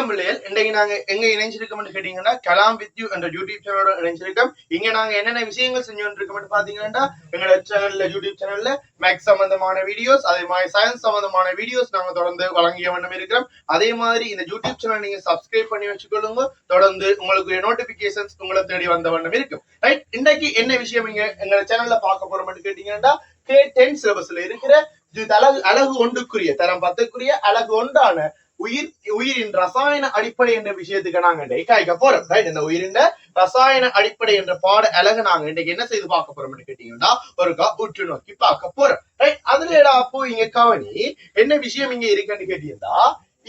வணக்கம் பிள்ளைகள் இன்றைக்கு நாங்க எங்க இணைஞ்சிருக்கோம்னு கேட்டீங்கன்னா கலாம் வித் யூ என்ற யூடியூப் சேனலோட இணைஞ்சிருக்கோம். இங்க நாங்க என்னென்ன விஷயங்கள் செஞ்சோம் இருக்கோம்னு பாத்தீங்கன்னா எங்களோட சேனல்ல யூடியூப் சேனல்ல மேக்ஸ் சம்பந்தமான வீடியோஸ் அதே மாதிரி சயின்ஸ் சம்பந்தமான வீடியோஸ் நாங்க தொடர்ந்து வழங்கிய வண்ணம் இருக்கிறோம். அதே மாதிரி இந்த யூடியூப் சேனல் நீங்க சப்ஸ்கிரைப் பண்ணி வச்சுக்கொள்ளுங்க. தொடர்ந்து உங்களுக்கு நோட்டிபிகேஷன்ஸ் உங்களை தேடி வந்த வண்ணம் இருக்கும். ரைட் இன்னைக்கு என்ன விஷயம் இங்க எங்க சேனல்ல பார்க்க போறோம்னு கேட்டீங்கன்னா கே டென் சிலபஸ்ல இருக்கிற இது அழகு அழகு ஒன்றுக்குரிய தரம் பத்துக்குரிய அழகு ஒன்றான உயிர் உயிரின் ரசாயன அடிப்படை என்ற விஷயத்துக்கு நாங்க இன்றைக்கு காய்க்க போறோம். ரைட் இந்த உயிரின் ரசாயன அடிப்படை என்ற பாட அழகு நாங்க இன்றைக்கு என்ன செய்து பார்க்க போறோம்னு கேட்டீங்கன்னா ஒருக்கா உற்று நோக்கி பார்க்க போறோம். ரைட் அதுல அப்போ இங்க கவனி என்ன விஷயம் இங்க இருக்குன்னு கேட்டீங்கன்னா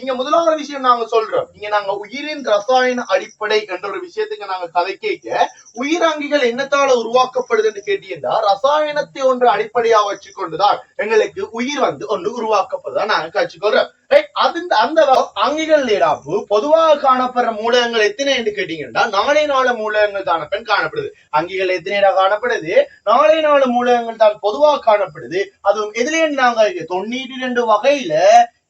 இங்க முதலாவது விஷயம் நாங்க சொல்றோம். இங்க நாங்க உயிரின் ரசாயன அடிப்படை என்ற ஒரு விஷயத்துக்கு நாங்க கதை கேட்க உயிராங்கிகள் என்னத்தால உருவாக்கப்படுதுன்னு கேட்டீங்கன்னா ரசாயனத்தை ஒன்று அடிப்படையா வச்சுக்கொண்டுதான் எங்களுக்கு உயிர் வந்து ஒன்று உருவாக்கப்படுதா நாங்க கற்றுக்கொள்றோம் அந்த அங்கிகள் நீடாப்பு பொதுவாக காணப்படுற மூலகங்கள் எத்தனை என்று கேட்டீங்கன்னா நாளை நாலு மூலகங்கள் காணப்பெண் காணப்படுது. அங்கிகள் எத்தனை காணப்படுது? நாளை நாலு மூலகங்கள் தான் பொதுவாக காணப்படுது. அதுவும் எதுல நாங்க தொண்ணூற்றி ரெண்டு வகையில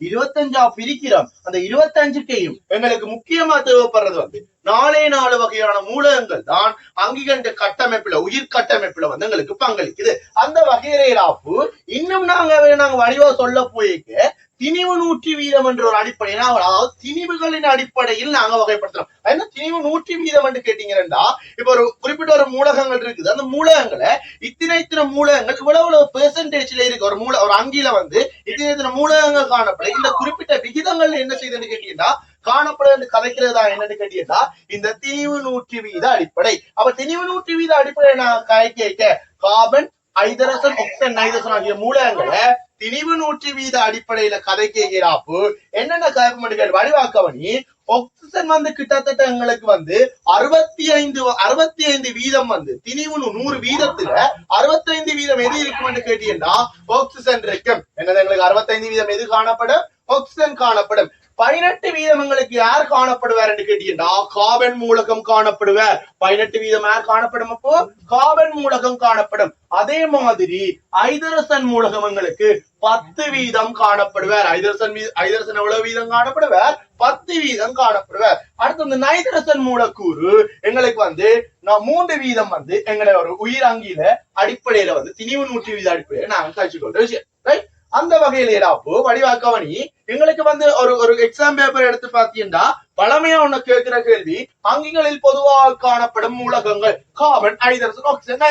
இருபத்தஞ்சா பிரிக்கிறோம் அந்த இருபத்தஞ்சுக்கையும் எங்களுக்கு முக்கியமா தேவைப்படுறது வந்து நாலே நாலு வகையான மூலகங்கள் தான் அங்கிகண்ட கட்டமைப்புல உயிர் கட்டமைப்புல வந்து எங்களுக்கு பங்களிக்குது. அந்த வகையிலாப்பு இன்னும் நாங்க நாங்க வடிவா சொல்ல போயிருக்க திணிவு நூற்றி வீதம் என்ற ஒரு அடிப்படையில் அதாவது திணிவுகளின் அடிப்படையில் நாங்க வகைப்படுத்துறோம். என்ன திணிவு நூற்றி வீதம் என்று கேட்டீங்கன்னா இப்ப ஒரு குறிப்பிட்ட ஒரு மூலகங்கள் இருக்குது. அந்த மூலகங்களை இத்தனை இத்தனை மூலகங்கள் இவ்வளவு இவ்வளவு பெர்சன்டேஜ்ல இருக்கு. ஒரு மூல ஒரு அங்கில வந்து இத்தனை இத்தனை மூலகங்கள் காணப்படும். இந்த குறிப்பிட்ட விகிதங்கள் என்ன செய்யுதுன்னு கேட்டீங்கன்னா காணப்படுறது கதைக்கிறதா என்னன்னு கேட்டீங்கன்னா இந்த திணிவு நூற்றி வீத அடிப்படை. அப்ப திணிவு நூற்றி வீத அடிப்படை நான் கதை கேட்க கார்பன் ஐதரசன் நைதரசன் ஆகிய மூலகங்களை திணிவு நூற்றி வீத அடிப்படையில கதை கேட்கிறாப்பு என்னென்ன கவர்மெண்ட்கள் வடிவாக்கவனி ஆக்சிஜன் வந்து கிட்டத்தட்ட எங்களுக்கு வந்து அறுபத்தி ஐந்து அறுபத்தி ஐந்து வீதம் வந்து திணிவு நூறு வீதத்துல அறுபத்தைந்து வீதம் எது இருக்கும்னு கேட்டீங்கன்னா ஆக்சிஜன் இருக்கும். என்னது எங்களுக்கு அறுபத்தைந்து வீதம் எது காணப்படும்? ஆக்சிஜன் காணப்படும். பதினெட்டு வீதம் எங்களுக்கு யார் காணப்படுவார் என்று கேட்டீங்கன்னா காபன் மூலகம் காணப்படுவார். பதினெட்டு வீதம் யார் காணப்படும் அப்போ? காபன் மூலகம் காணப்படும். அதே மாதிரி ஐதரசன் மூலகம் எங்களுக்கு பத்து வீதம் காணப்படுவார். ஐதரசன் ஐதரசன் எவ்வளவு வீதம் காணப்படுவார்? பத்து வீதம் காணப்படுவார். அடுத்து இந்த நைதரசன் மூலக்கூறு எங்களுக்கு வந்து நான் மூன்று வீதம் வந்து எங்களை ஒரு உயிரங்கில அடிப்படையில வந்து திணிவு நூற்றி வீத அடிப்படையில நாங்க கழிச்சுக்கொள்ற விஷயம். ரைட் அந்த வகையில ஏடாப்போ வடிவாக்கவனி எங்களுக்கு வந்து ஒரு ஒரு எக்ஸாம் பேப்பர் எடுத்து பாத்தீங்கன்னா பழமையா ஒண்ணு கேட்கிற கேள்வி அங்கிகளில் பொதுவாக காணப்படும் மூலகங்கள் கார்பன் ஐதரசன் ஆக்சிஜன்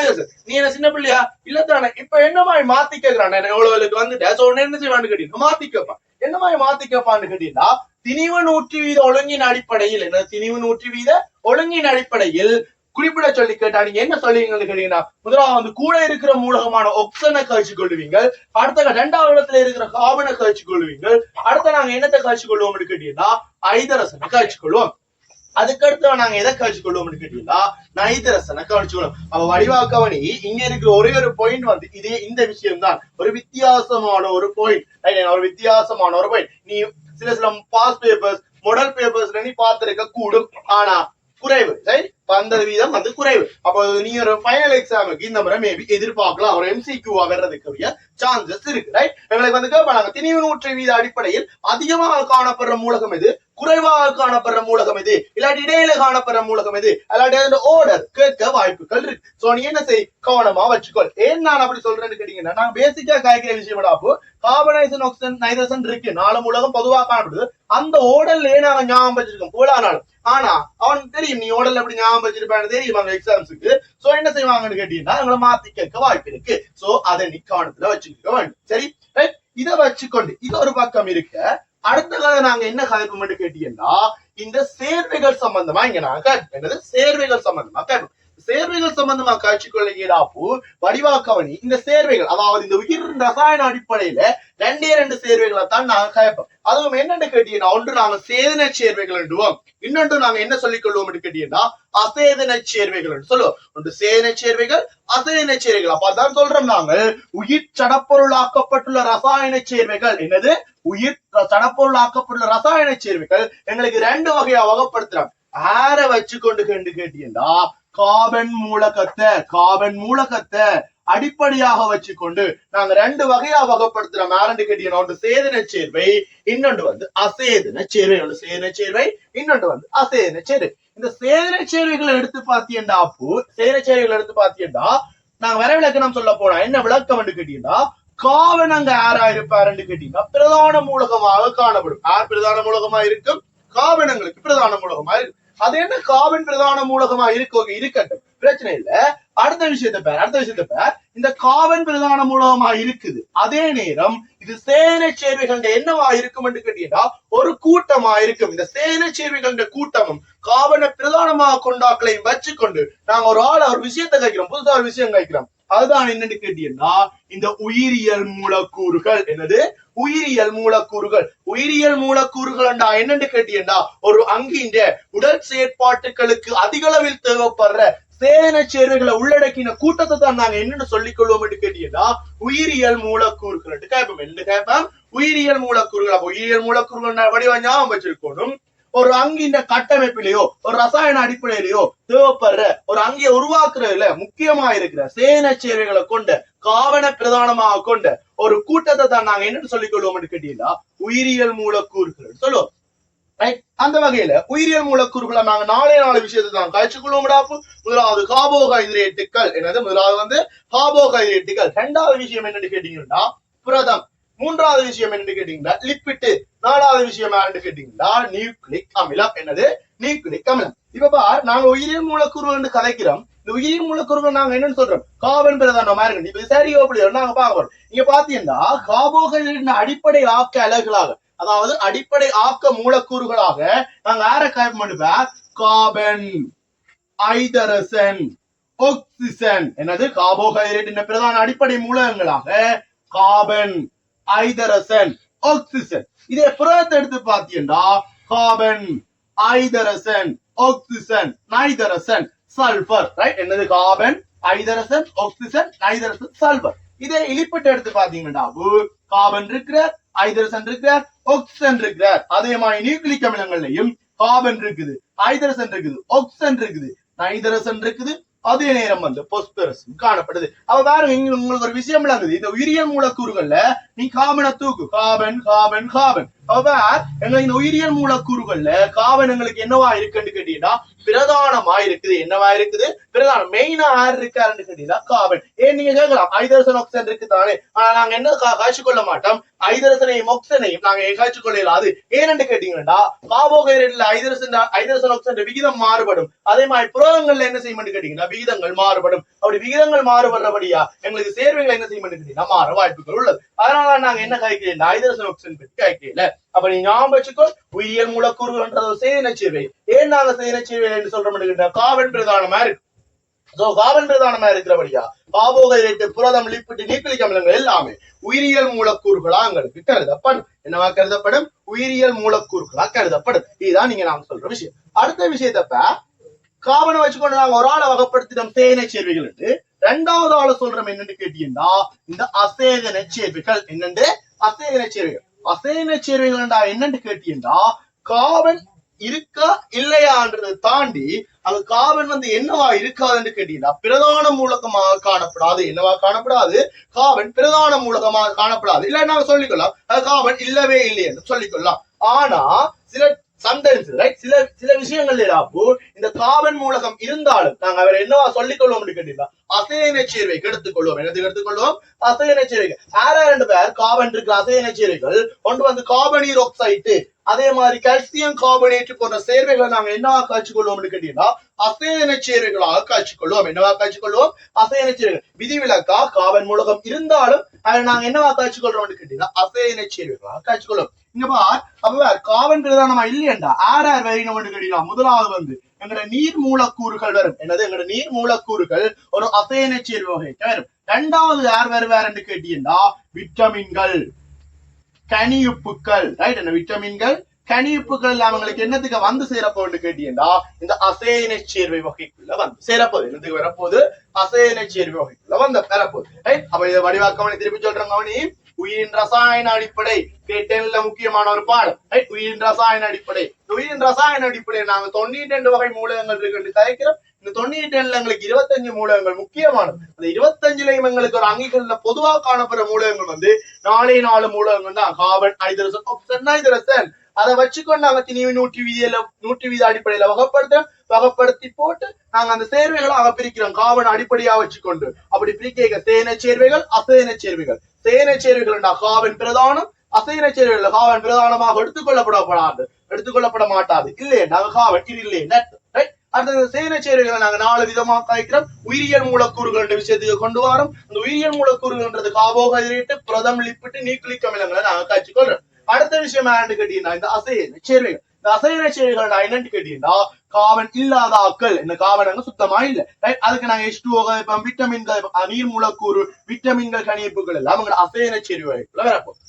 நீ என்ன சின்ன பிள்ளையா? இல்ல தானே இப்ப என்ன மாதிரி மாத்தி கேக்குறான்? எவ்வளவுக்கு வந்துட்டு சோ என்ன செய்வான்னு கேட்டீங்கன்னா மாத்தி கேட்பான். என்ன மாதிரி மாத்தி கேட்பான்னு கேட்டீங்கன்னா திணிவு நூற்றி வீத ஒழுங்கின் அடிப்படையில் என்ன திணிவு நூற்றி வீத ஒழுங்கின் அடிப்படையில் குறிப்பிட சொல்லி கேட்டா நீங்க என்ன சொல்லுவீங்கன்னு கேட்டீங்கன்னா முதலாவது வந்து கூட இருக்கிற மூலகமான ஒக்சனை கழிச்சு கொள்வீங்க அடுத்த இரண்டாவது இடத்துல இருக்கிற காபனை கழிச்சு கொள்வீங்க அடுத்த நாங்க என்னத்தை கழிச்சு கொள்வோம்னு கேட்டீங்கன்னா ஐதரசனை கழிச்சு கொள்வோம். அதுக்கடுத்து நாங்க எதை கழிச்சு கொள்வோம்னு கேட்டீங்கன்னா நைதரசனை கழிச்சு கொள்வோம். அவ வடிவாக்கவனி இங்க இருக்கிற ஒரே ஒரு பாயிண்ட் வந்து இதே இந்த விஷயம் தான் ஒரு வித்தியாசமான ஒரு பாயிண்ட் ஒரு வித்தியாசமான ஒரு பாயிண்ட் நீ சில சில பாஸ் பேப்பர்ஸ் மொடல் பேப்பர்ஸ்ல நீ பார்த்திருக்க கூடும் ஆனா குறைவு. சரி வந்த வீதம் வந்து குறைவு. அப்போ நீ ஒரு ஃபைனல் எக்ஸாமுக்கு இந்த முறை மேபி எதிர்பார்க்கலாம். ஒரு எம்சிக்யூவா வர்றதுக்குரிய சான்சஸ் இருக்கு. ரைட் எங்களுக்கு வந்து கேட்பாங்க திணிவு நூற்று வீத அடிப்படையில் அதிகமாக காணப்படுற மூலகம் எது? குறைவாக காணப்படுற மூலகம் எது? இல்லாட்டி இடையில காணப்படுற மூலகம் எது? இல்லாட்டி அதோட ஓர்டர் கேட்க வாய்ப்புகள் இருக்கு. சோ நீ என்ன செய்? கவனமா வச்சுக்கோள் ஏன் நான் அப்படி சொல்றேன்னு கேட்டீங்கன்னா நான் பேசிக்கா காய்க்கிற விஷயம் அப்போ கார்பனைசன் ஆக்சிஜன் நைட்ரசன் இருக்கு. நாலு மூலகம் பொதுவாக காணப்படுது. அந்த ஓடல்ல நாங்க ஞாபகம் வச்சிருக்கோம். போலானாலும் ஆனா அவன் தெரியும் நீ ஓடல் எப்படி ஞாபகம் வச்சிருப்பான்னு தெரியும் அவங்க எக்ஸாம்ஸுக்கு சோ என்ன செய்வாங்கன்னு கேட்டீங்கன்னா எங்களை மாத்தி கேட்க வாய்ப்பு இருக்கு. சோ அதை நீ கவனத்துல வச்சுக்க வேண்டும். சரி? ரைட் இதை வச்சுக்கொண்டு இது ஒரு பக்கம் இருக்க அடுத்த கதை நாங்க என்ன கதைப்போம் கேட்டீங்கன்னா இந்த சேர்வைகள் சம்பந்தமா இங்க நாங்க கேட்போம். என்னது? சேர்வைகள் சம்பந்தமா கேட்போம் சேர்வைகள் சம்பந்தமா காட்சி கொள்ளையீடாப்பு வடிவாக்கவனி இந்த சேர்வைகள் அதாவது இந்த உயிர் ரசாயன அடிப்படையில ரெண்டே ரெண்டு சேர்வைகளை தான் நாங்க கேட்போம் அதுவும் என்னன்னு கேட்டீங்கன்னா ஒன்று நாங்க சேதன சேர்வைகள் என்றுவோம். இன்னொன்று நாங்க என்ன சொல்லிக் கொள்வோம் கேட்டீங்கன்னா அசேதன சேர்வைகள் என்று சொல்லுவோம். ஒன்று சேதன சேர்வைகள் அசேதன சேர்வைகள். அப்ப அதான் சொல்றோம் நாங்கள் உயிர் சடப்பொருளாக்கப்பட்டுள்ள ரசாயன சேர்வைகள். என்னது? உயிர் தடப்பொருள் ஆக்கப்படுற ரசாயன சேர்வைகள் எங்களுக்கு ரெண்டு வகையா வகைப்படுத்துறாங்க. ஆற வச்சு கொண்டு கண்டு கேட்டீங்கன்னா காபன் மூலகத்தை காபன் மூலகத்தை அடிப்படையாக வச்சுக்கொண்டு நாங்க ரெண்டு வகையா வகைப்படுத்துறோம். ஆரண்டு கேட்டீங்கன்னா ஒன்று சேதன சேர்வை இன்னொன்று வந்து அசேதன சேர்வை. ஒன்று சேதன சேர்வை இன்னொன்று வந்து அசேதன சேர்வை. இந்த சேதன சேர்வைகளை எடுத்து பார்த்தீங்கன்னா அப்போ சேதன சேர்வைகளை எடுத்து பார்த்தீங்கன்னா நாங்க வர விளக்கணம் சொல்ல போனா என்ன விளக்கம் என்று கேட்டீங்கன்னா காவன் அங்க யாரா இருப்பாருன்னு கேட்டீங்கன்னா பிரதான மூலகமாக காணப்படும். யார் பிரதான மூலகமா இருக்கும்? காவனங்களுக்கு பிரதான மூலகமா இருக்கு அது என்ன? காவன் பிரதான மூலகமா இருக்கு இருக்கட்டும். பிரச்சனை இல்ல. அடுத்த விஷயத்தை பேர் அடுத்த விஷயத்தை பேர். இந்த காவன் பிரதான மூலகமா இருக்குது. அதே நேரம் இது சேனை சேர்வைகள் என்னவா இருக்கும் என்று கேட்டீங்கன்னா ஒரு கூட்டமா இருக்கும். இந்த சேனை சேர்வைகள் கூட்டமும் காவனை பிரதானமாக கொண்டாக்களையும் வச்சுக்கொண்டு நாங்க ஒரு ஆள் ஒரு விஷயத்தை கேட்கிறோம். புதுசா ஒரு விஷயம் கேட்கிறோம். அதுதான் என்னன்னு கேட்டீங்கன்னா இந்த உயிரியல் மூலக்கூறுகள். என்னது? உயிரியல் மூலக்கூறுகள். உயிரியல் மூலக்கூறுகள் என்னன்னு கேட்டீங்கன்னா ஒரு அங்கின்ற உடல் செயற்பாட்டுகளுக்கு அதிக அளவில் தேவைப்படுற சேன சேர்வைகளை உள்ளடக்கின கூட்டத்தை தான் நாங்க என்னன்னு சொல்லிக் கொள்வோம் கேட்டீங்கன்னா உயிரியல் மூலக்கூறுகள் கேட்போம். என்ன கேட்போம்? உயிரியல் மூலக்கூறுகள். அப்ப உயிரியல் மூலக்கூறுகள் வடிவம்? ஞாபகம் வச்சிருக்கணும். ஒரு அங்கின்ற கட்டமைப்பிலேயோ ஒரு ரசாயன அடிப்படையிலேயோ தேவைப்படுற ஒரு அங்கியை உருவாக்குறதுல முக்கியமா இருக்கிற சேன சேவைகளை கொண்ட காவன பிரதானமாக கொண்ட ஒரு கூட்டத்தை தான் நாங்க என்னன்னு சொல்லிக் கொள்வோம்னு கேட்டீங்கன்னா உயிரியல் மூலக்கூறுகள். சொல்லுவோம். ரைட் அந்த வகையில உயிரியல் மூலக்கூறுகளை நாங்க நாலே நாலு விஷயத்தை தான் கழிச்சுக்கொள்வோம்டா முதலாவது கார்போஹைட்ரேட்டுகள். என்னது? முதலாவது வந்து கார்போஹைட்ரேட்டுகள். ரெண்டாவது விஷயம் என்னன்னு கேட்டீங்கன்னா புரதம். மூன்றாவது விஷயம் என்னன்னு கேட்டீங்கன்னா லிப்பிட்டு. நாலாவது விஷயம் என்னன்னு கேட்டீங்கன்னா நியூக்ளிக் அமிலம். என்னது? நியூக்ளிக் அமிலம். இப்ப பார் நாங்க உயிரியல் மூலக்கூறுகள் கதைக்கிறோம். இந்த உயிரியல் மூலக்கூறுகள் நாங்க என்னன்னு சொல்றோம்? கார்பன் பிரதான மாதிரி இப்ப சரி அப்படி நாங்க பாக்கிறோம் இங்க பாத்தீங்கன்னா கார்போஹைட்ரேட் அடிப்படை ஆக்க அலகுகளாக அதாவது அடிப்படை ஆக்க மூலக்கூறுகளாக நாங்க யார காயம் பண்ணுவேன் கார்பன் ஐதரசன் ஆக்சிஜன் என்னது? கார்போஹைட்ரேட் என்ற பிரதான அடிப்படை மூலகங்களாக கார்பன் ஐதரசன் ஆக்சிஜன் இதே புரதத்தை எடுத்து பார்த்தீங்கன்னா கார்பன் ஐதரசன் ஆக்சிஜன் நைதரசன் சல்பர். ரைட் என்னது கார்பன் ஐதரசன் ஆக்சிஜன் நைதரசன் சல்பர். இதே இலிப்பிட்டு எடுத்து பாத்தீங்கன்னா கார்பன் இருக்கிறார் ஐதரசன் இருக்கிறார் ஆக்சிஜன் இருக்கிறார். அதே மாதிரி நியூக்ளிக் அமிலங்கள்லயும் கார்பன் இருக்குது ஐதரசன் இருக்குது ஆக்சிஜன் இருக்குது நைதரசன் இருக்குது அதே நேரம் வந்து பொஸ்பரஸ் காணப்படுது. அவ பாருங்க இங்க உங்களுக்கு ஒரு விஷயம் விளங்குது இந்த உயிரியல் மூலக்கூறுகள்ல நீ காபனை தூக்கு. Carbon carbon carbon. அவ எங்க இந்த உயிரியல் மூலக்கூறுகள்ல காபன் எங்களுக்கு என்னவா இருக்குன்னு கேட்டீங்கன்னா பிரதானமா இருக்குது. என்னவா இருக்குது? பிரதானம் மெயினா யார் இருக்காருன்னு கேட்டீங்கன்னா காவல். ஏன் நீங்க கேட்கலாம்? ஐதரசன் ஒக்சன் இருக்கு தானே. ஆனா நாங்க என்ன கா- காய்ச்சி கொள்ள மாட்டோம்? ஐதரசனையும் ஒக்சனையும் நாங்க காய்ச்சி கொள்ள இயலாது ஏன்னு கேட்டீங்கன்னா காபோகைரேட்ல ஐதரசன் ஐதரசன் ஒக்சன் விகிதம் மாறுபடும். அதே மாதிரி புரதங்கள்ல என்ன செய்யும் கேட்டீங்கன்னா விகிதங்கள் மாறுபடும். அப்படி விகிதங்கள் மாறுபடுறபடியா எங்களுக்கு சேர்வைகள் என்ன செய்யும் கேட்டீங்கன்னா மாற வாய்ப்புகள் உள்ளது. அதனால நாங்க என்ன காய்க்கிறேன் ஐதரசன் ஒக்சன் பற்றி காய்க்கல. அப்ப நீ ஞாபகம் வச்சுக்கோ உயிரியல் மூலக்கூறுகள்ன்றது ஒரு சேன ஏன் நாங்க சேன சேர்வை என்று சொல்றோம் காவன் பிரதானமா இருக்கு. சோ கார்பன் பிரதானமா இருக்கிறபடியா? கார்போஹைட்ரேட் புரதம் லிப்பிட் நியூக்ளிக் அமிலங்கள் எல்லாமே. உயிரியல் மூலக்கூறுகளா அங்களுக்கு கருதப்படும். என்னவா கருதப்படும்? உயிரியல் மூலக்கூறுகளா கருதப்படும். இதுதான் நீங்க நான் சொல்ற விஷயம். அடுத்த விஷயத்தப்ப காவனை வச்சுக்கொண்டு நாங்க ஒரு ஆளை வகைப்படுத்தினோம். தேனை சேர்வைகள் என்று. ரெண்டாவது ஆளை சொல்றோம் என்னன்னு கேட்டீங்கன்னா இந்த அசேதன சேர்வைகள். என்னண்டு? அசேதன சேர்வைகள். அசேதன சேர்வைகள் என்னன்னு கேட்டீங்கன்னா காவன் இருக்கா இல்லையான்றதை தாண்டி அந்த காவன் வந்து என்னவா இருக்காதுன்னு கேட்டீங்கன்னா பிரதான மூலகமாக காணப்படாது. என்னவா காணப்படாது? காவன் பிரதான மூலகமாக காணப்படாது. இல்ல நாங்க சொல்லிக்கொள்ளலாம். அது காவன் இல்லவே இல்லை என்று சொல்லிக்கொள்ளலாம். ஆனா சில சம்டைம்ஸ் ரைட் சில சில விஷயங்கள் அப்போ இந்த காவன் மூலகம் இருந்தாலும் நாங்க அவரை என்னவா சொல்லிக் கொள்வோம் கேட்டீங்கன்னா அசையன சேர்வைக்கு எடுத்துக்கொள்வோம். என்னதுக்கு எடுத்துக்கொள்வோம்? அசையன சேர்வைகள் யாரா ரெண்டு பேர்? காவன் இருக்கு. அசையன சேர்வைகள். கொண்டு வந்து காபனீர் ஆக்சைட்டு அதே மாதிரி கால்சியம் கார்பனேட் போன்ற சேர்வைகளை நாங்க என்னவா காய்ச்சிக்கொள்வோம்னு கேட்டீங்கன்னா அசையன சேர்வைகளாக காய்ச்சிக்கொள்வோம் என்னவா காய்ச்சிக்கொள்வோம் அசையன சேர்வைகள். விதிவிலக்கா காவன் மூலகம் இருந்தாலும் அதை நாங்க என்னவா காய்ச்சிக்கொள்றோம்னு கேட்டீங்கன்னா அசையன சேர்வைகளாக காய்ச்சிக்கொள்வோம் இங்க பார் அப்ப காவன் நம்ம இல்லையண்டா? ஆர் ஆர் வரையணும்னு கேட்டீங்கன்னா முதலாவது வந்து எங்கட நீர் மூலக்கூறுகள் வரும். என்னது? எங்கட நீர் மூலக்கூறுகள் ஒரு அசையன சேர்வை வகைக்கு வரும். ரெண்டாவது யார் வருவாருன்னு கேட்டீங்கன்னா விட்டமின்கள். கனியுப்புக்கள் ரைட் என்ன விட்டமின்கள்? கனியுப்புகள் எல்லாம் அவங்களுக்கு என்னத்துக்கு வந்து சேரப்போன்னு கேட்டீங்கன்னா இந்த அசேன சேர்வை வகைக்குள்ள வந்து சேரப்போகுது. என்னத்துக்கு வரப்போகுது? அசேன சேர்வை வகைக்குள்ள வந்து பெறப்போகுது ரைட் அப்ப இதை வடிவாக்கவனை திருப்பி சொல்றேன் கவனி. உயிரின் ரசாயன அடிப்படை கேட்டேன்ல முக்கியமான ஒரு பாடம் ரைட் உயிரின் ரசாயன அடிப்படை. உயிரின் ரசாயன அடிப்படை நாங்க தொண்ணூத்தி ரெண்டு வகை மூலகங்கள் இருக்கு கதைக்கிறோம். இந்த தொண்ணூற்றி ஏழுல எங்களுக்கு இருபத்தஞ்சு மூலகங்கள் முக்கியமானது. அந்த இருபத்தஞ்சுலையும் எங்களுக்கு ஒரு அங்கீகரண பொதுவா காணப்படுற மூலகங்கள் வந்து நாலே நாலு மூலகங்கள் தான். கார்பன் ஹைதரசன் ஆக்சிஜன் ஹைதரசன். அதை வச்சுக்கொண்டு நாங்க திணிவு நூற்றி வீதியில நூற்றி வீத அடிப்படையில வகைப்படுத்துறோம். வகைப்படுத்தி போட்டு நாங்க அந்த சேர்வைகளை அவ பிரிக்கிறோம். காவன் அடிப்படையா வச்சுக்கொண்டு. அப்படி பிரிக்க சேன சேர்வைகள் அசேன சேர்வைகள். சேன சேர்வைகள்னா காவன் பிரதானம் அசைன சேர்வைகள் காவன் பிரதானமாக எடுத்துக்கொள்ளப்படப்படாது. எடுத்துக்கொள்ளப்பட மாட்டாது. இல்லையே நாங்க காவன் இல்லையே ரைட் அடுத்தது சேன சேர்வைகளை நாங்க நாலு விதமா காய்க்கிறோம் உயிரியல் மூலக்கூறுகள் என்ற விஷயத்துக்கு கொண்டு வரோம். அந்த உயிரியல் மூலக்கூறுகள்ன்றது கார்போஹைட்ரேட் புரதம் லிப்பிட்டு நியூக்ளிக் அமிலங்களை நாங்க காய்ச்சிக்கொள்றோம் அடுத்த விஷயம் என்னன்னு கேட்டீங்கன்னா இந்த அசைன சேர்வைகள் இந்த அசைன சேர்வைகள் என்னன்னு கேட்டீங்கன்னா காவன் இல்லாத ஆக்கள். இந்த காவனங்க சுத்தமா இல்ல. அதுக்கு நாங்க எச் டூ விட்டமின்கள் நீர் மூலக்கூறு விட்டமின்கள் கணிப்புகள் எல்லாம் அவங்க அசைன சேர்வைக்குள்ள வரப்போம்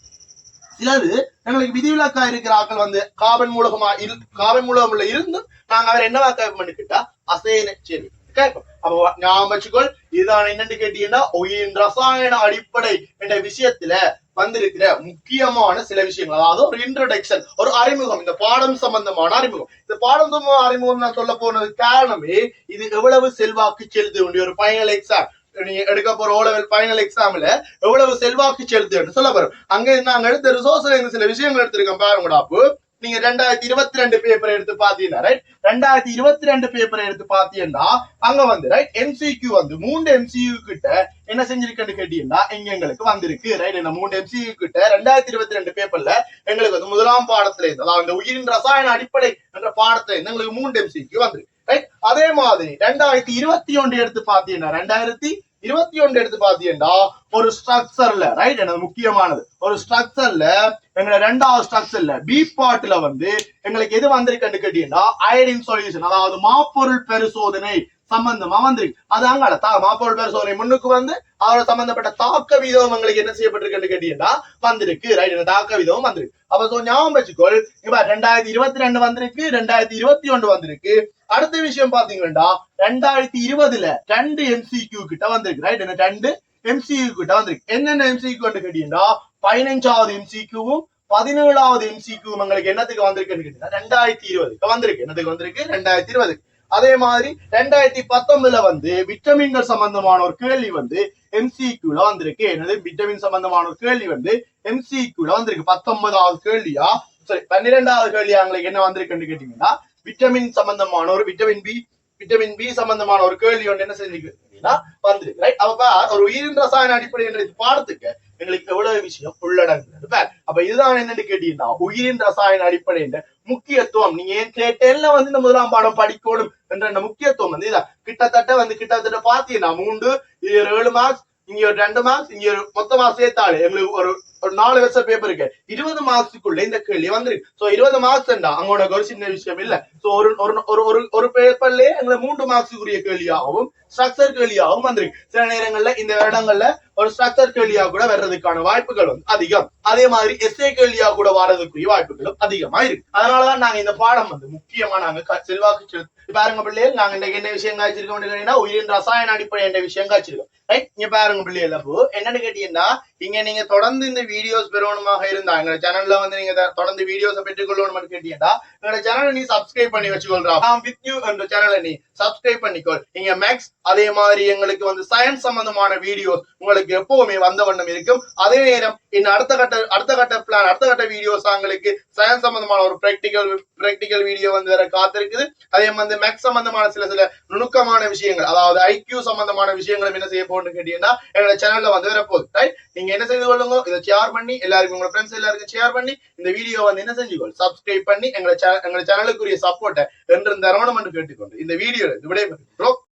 சிலது எங்களுக்கு விதிவிலக்கா இருக்கிற ஆக்கள் வந்து காபன் மூலகமா இரு காபன் மூலகம்ல இருந்து நாங்க அவர் என்னவா கேட்போம்னு கேட்டா அசைன சேர்வை கேட்போம் அப்போ ஞாபகம் வச்சுக்கோள் இதுதான் என்னன்னு கேட்டீங்கன்னா உயிரின் ரசாயன அடிப்படை என்ற விஷயத்துல வந்திருக்கிற முக்கியமான சில விஷயங்கள் அதாவது ஒரு இன்ட்ரடக்ஷன் ஒரு அறிமுகம் இந்த பாடம் சம்பந்தமான அறிமுகம் இந்த பாடம் சம்பந்தமான அறிமுகம் நான் சொல்ல போனது காரணமே இது எவ்வளவு செல்வாக்கு செலுத்த வேண்டிய ஒரு ஃபைனல் எக்ஸாம் நீங்க எடுக்க போற ஓ லெவல் ஃபைனல் எக்ஸாம்ல எவ்வளவு செல்வாக்கு செலுத்துன்னு சொல்ல போறோம் அங்க நாங்க எடுத்த ரிசோர்ஸ்ல சில விஷயங்கள் எடுத்திருக்கோம் பாருங்கடா அப்போ நீங்க ரெண்டாயிரத்தி இருபத்தி ரெண்டு பேப்பர் எடுத்து பாத்தீங்கன்னா ரைட் ரெண்டாயிரத்தி இருபத்தி ரெண்டு பேப்பர் எடுத்து பாத்தீங்கன்னா அங்க வந்து ரைட் எம்சிக்யூ வந்து மூன்று எம்சியூ கிட்ட என்ன செஞ்சிருக்கேன்னு கேட்டீங்கன்னா இங்க எங்களுக்கு வந்திருக்கு ரைட் என்ன மூணு எம்சியூ கிட்ட ரெண்டாயிரத்தி இருபத்தி ரெண்டு பேப்பர்ல எங்களுக்கு வந்து முதலாம் பாடத்துல இருந்து அதாவது உயிரின் ரசாயன அடிப்படை என்ற பாடத்துல இருந்து எங்களுக்கு மூன்று எம்சிக்யூ வந்திருக்கு ரைட் அதே மாதிரி ரெண்டாயிரத்தி இருபத்தி ஒன்று எடுத்து பாத்தீங்கன்னா ரெண்டாயிரத்தி இருபத்தி ஒன்று எடுத்து பாத்தீங்கன்னா ஒரு ஸ்ட்ரக்சர்ல ரைட் எனது முக்கியமானது. ஒரு ஸ்ட்ரக்சர்ல எங்களை ரெண்டாவது ஸ்ட்ரக்சர்ல பி பார்ட்ல வந்து எங்களுக்கு எது வந்திருக்குன்னு கேட்டீங்கன்னா அயடின் சொல்யூஷன் அதாவது மாப்பொருள் பரிசோதனை சம்பந்தமா வந்திருக்கு. அதாங்க அங்கால தா மாப்பொருள் பரிசோதனை முன்னுக்கு வந்து அவரோட சம்பந்தப்பட்ட தாக்க விதம் உங்களுக்கு என்ன செய்யப்பட்டிருக்குன்னு கேட்டீங்கன்னா வந்திருக்கு. ரைட் இந்த தாக்க விதம் வந்திருக்கு. அப்ப சோ ஞாபகம் வச்சுக்கோள் இப்ப ரெண்டாயிரத்தி இருபத்தி ரெண்டு வந்திருக்கு ரெண்டாயிரத்தி இருபத்தி ஒன்று வந்திருக்கு. அடுத்த விஷயம் பாத்தீங்கன்னா ரெண்டாயிரத்தி இருபதுல ரெண்டு எம்சிக்யூ கிட்ட வந்திருக்கு. ரைட் என்ன ரெண்டு எம்சிக்யூ கிட்ட வந்திருக்கு. என்னென்ன எம்சிக்யூ கேட்டீங்கன்னா பதினஞ்சாவது எம்சிக்யூவும் பதினேழாவது எம்சிக்யூ உங்களுக்கு என்னத்துக்கு வந்திருக்குன்னு கேட்டீங்கன்னா ரெண்டாயிரத்தி இருபதுக்கு வந்திருக்கு. என்னத்துக்கு வந்திருக்கு? ரெண்டாயிரத்தி இருபதுக்கு. அதே மாதிரி ரெண்டாயிரத்தி பத்தொன்பதுல வந்து விட்டமின்கள் சம்பந்தமான ஒரு கேள்வி வந்து எம்சிக்யூல வந்திருக்கு. என்னது? விட்டமின் சம்பந்தமான ஒரு கேள்வி வந்து எம்சிக்யூல வந்திருக்கு. பத்தொன்பதாவது கேள்வியா? சரி பன்னிரெண்டாவது கேள்வி எங்களுக்கு என்ன வந்திருக்குன்னு கேட்டீங்கன்னா விட்டமின் சம்பந்தமான ஒரு விட்டமின் பி விட்டமின் பி சம்பந்தமான ஒரு கேள்வி ஒன்று என்ன செஞ்சுக்கிட்டீங்கன்னா வந்திருக்கு. ரைட் அப்ப ஒரு உயிரின் ரசாயன அடிப்படை என்ற பாடத்துக்கு எங்களுக்கு எவ்வளவு விஷயம் உள்ளடங்குது. அப்ப இதுதான் என்னன்னு கேட்டீங்கன்னா உயிரின் ரசாயன அடிப்படை என்ற முக்கியத்துவம். நீங்க ஏன் கேட்டேன்ல வந்து இந்த முதலாம் பாடம் படிக்கணும்? என்ற முக்கியத்துவம் வந்து இதா. கிட்டத்தட்ட வந்து கிட்டத்தட்ட பாத்தீங்கன்னா மூன்று இது ஒரு ஏழு மார்க்ஸ் இங்க ஒரு ரெண்டு மார்க்ஸ் இங்க ஒரு மொத்தமா சேர்த்தாலே எங்களுக்கு ஒரு ஒரு நாலு வருஷம் பேப்பர் இருக்கு. இருபது மார்க்ஸுக்குள்ள இந்த கேள்வி வந்துருக்கு. சோ இருபது மார்க்ஸ் அவங்களோட ஒரு சின்ன விஷயம் இல்ல. சோ ஒரு ஒரு ஒரு ஒரு பேப்பர்லயே எங்களை மூன்று மார்க்ஸுக்குரிய கேள்வியாகவும் ஸ்ட்ரக்சர் கேள்வியாகவும் வந்திருக்கு. சில நேரங்கள்ல இந்த வருடங்கள்ல ஒரு ஸ்ட்ரக்சர் கேள்வியா கூட வர்றதுக்கான வாய்ப்புகள் வந்து அதிகம். அதே மாதிரி எஸ்ஏ கேள்வியா கூட வர்றதுக்குரிய வாய்ப்புகளும் அதிகமா இருக்கு. அதனாலதான் நாங்க இந்த பாடம் வந்து முக்கியமா நாங்க செல்வாக்கு செலுத்து பாருங்க பிள்ளைகள் நாங்க இன்னைக்கு என்ன விஷயம் காய்ச்சிருக்கோம் கேட்டீங்கன்னா உயிரின் ரசாயன அடிப்படை என்ற விஷயம் காய்ச்சிருக்கோம். ரைட் இங்க பாருங்க பிள்ளைகள் அப்போ என்னன்னு கேட்டீங்கன்னா இங்க நீங்க தொடர்ந்து இந்த வீடியோஸ் பெறணுமாக இருந்தா எங்க சேனல்ல வந்து நீங்க தொடர்ந்து வீடியோஸ் பெற்றுக்கொள்ளணும்னு கேட்டீங்கன்னா எங்க சேனலை நீ சப்ஸ்கிரைப் பண்ணி வச்சுக்கொள்றா. வித் யூ என்ற சேனலை நீ சப்ஸ்கிரைப் பண்ணிக்கோ இங்க மேக்ஸ் அதே மாதிரி எங்களுக்கு வந்து சயின்ஸ் சம்பந்தமான வீடியோஸ் உங்களுக்கு எப்பவுமே வந்த வண்ணம் இருக்கும். அதே நேரம் இன்னும் அடுத்த கட்ட அடுத்த கட்ட பிளான் அடுத்த கட்ட வீடியோஸ் உங்களுக்கு சயின்ஸ் சம்பந்தமான ஒரு பிராக்டிக்கல் பிராக்டிக்கல் வீடியோ வந்து வேற காத்திருக்குது. அதே மாதிரி மேக்ஸ் சம்பந்தமான சில சில நுணுக்கமான விஷயங்கள் அதாவது ஐக்யூ சம்பந்தமான விஷயங்களும் என்ன செய்ய போகணும்னு கேட்டீங்கன்னா எங்களோட சேனல்ல வந்து வரப்போகுது. ரைட் நீங்க என்ன செய்து கொள்ளுங்க? இதை ஷேர் பண்ணி எல்லாருக்கும் உங்க ஃப்ரெண்ட்ஸ் எல்லாருக்கும் ஷேர் பண்ணி இந்த வீடியோ வந்து என்ன செஞ்சுக்கொள் சப்ஸ்கிரைப் பண்ணி எங்களை channel- எங்களோட சேனலுக்குரிய சப்போர்ட்டை என்று தரணும் என்று கேட்டுக்கொண்டு இந்த வீடியோ விடைபெறுகிறோம்